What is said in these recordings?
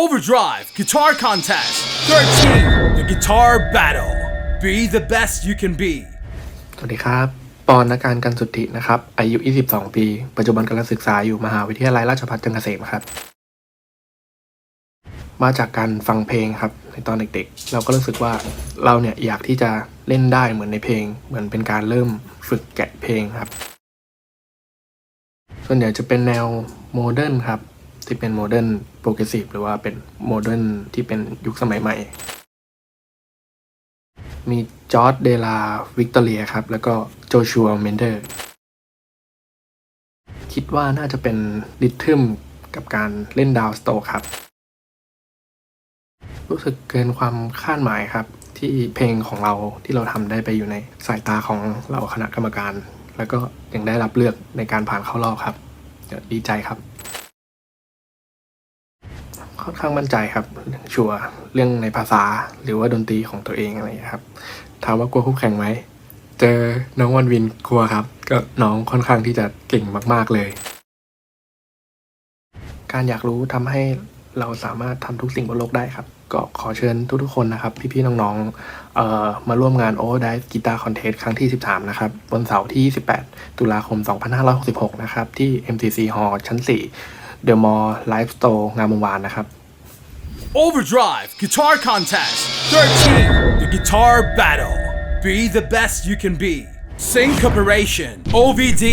Overdrive Guitar Contest 13 The Guitar Battle Be the best you can be สวัสดีครับ ปอนนักการกันสุทธินะครับ อายุ 22 ปี ปัจจุบันกำลังศึกษาอยู่มหาวิทยาลัยราชภัฏจันทร์เกษมครับ มาจากการฟังเพลงครับ ในตอนเด็กๆ เราก็รู้สึกว่าเราเนี่ยอยากที่จะเล่นได้เหมือนในเพลง เหมือนเป็นการเริ่มฝึกแกะเพลงครับ ส่วนใหญ่จะเป็นแนวโมเดิร์นครับ ที่เป็นโมเดิร์นโปรเกรสซีฟหรือว่าเป็นโมเดิร์นที่เป็นยุคสมัยใหม่ มีจอร์ดเดลาวิกตอเรียครับ แล้วก็โจชัวเมนเดอร์คิดว่าน่าจะเป็นริทึมกับการเล่นดาวสโตครับ รู้สึกเกินความคาดหมายครับ ที่เพลงของเราที่เราทำได้ไปอยู่ในสายตาของเราคณะกรรมการ แล้วก็ยังได้รับเลือกในการผ่านเข้ารอบครับดีใจครับ ค่อนข้างมั่นใจครับ ชัวร์เรื่องในภาษาหรือว่าดนตรีของตัวเองอะไรอย่างเงี้ครับ ถามว่ากลัวคู่แข่งไหม เจอน้องวันวินกลัวครับ ก็น้องค่อนข้างที่จะเก่งมาก ๆเลย การอยากรู้ทำให้เราสามารถทำทุกสิ่งบนโลกได้ครับ ก็ขอเชิญทุกๆคนนะครับ พี่ๆน้องๆเอ่อมาร่วมงาน o v e r d i v e Guitar Contest ครั้งที่ 13 นะครับบนเสาร์ที่28ตุลาคม 2566 นะครับ ที่ MTC Hall ชั้น 4 The Mall Live Store งามวงวานนะครับ Overdrive Guitar Contest 13 The Guitar Battle Be the best you can be Sing Corporation OVD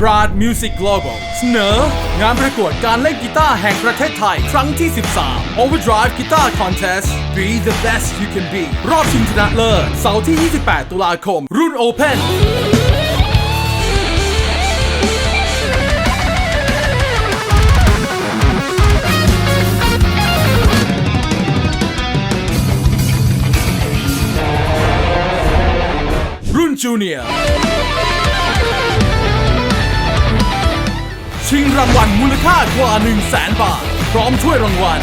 Broad Music Global เสนองานประกวดการเล่นกีตาร์แห่งประเทศไทย ครั้งที่ 13 Overdrive Guitar Contest Be the best you can be รอบชิงชนะเลิศเสาร์ที่ 28 ตุลาคม รุ่น Open จูเนียร์ชิงรางวัลมูลค่ากว่า 1 0 0 0 0แสนบาท พร้อมถ้วยรางวัล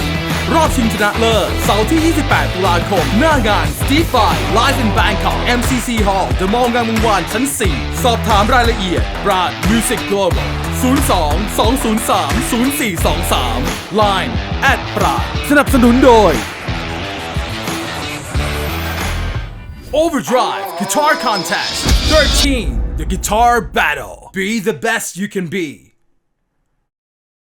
รอบชิงชนะเลิศเสาร์ที่ 28 ตุลาคม หน้างาน Steve By Live in Bangkok MCC Hall The Mall งามวงวานชั้น 4 สอบถามรายละเอียด Brad Music Global 02 203 0423 Line at ปราดสนับสนุนโดย Overdrive Guitar Contest 13 The Guitar Battle. Be the best you can be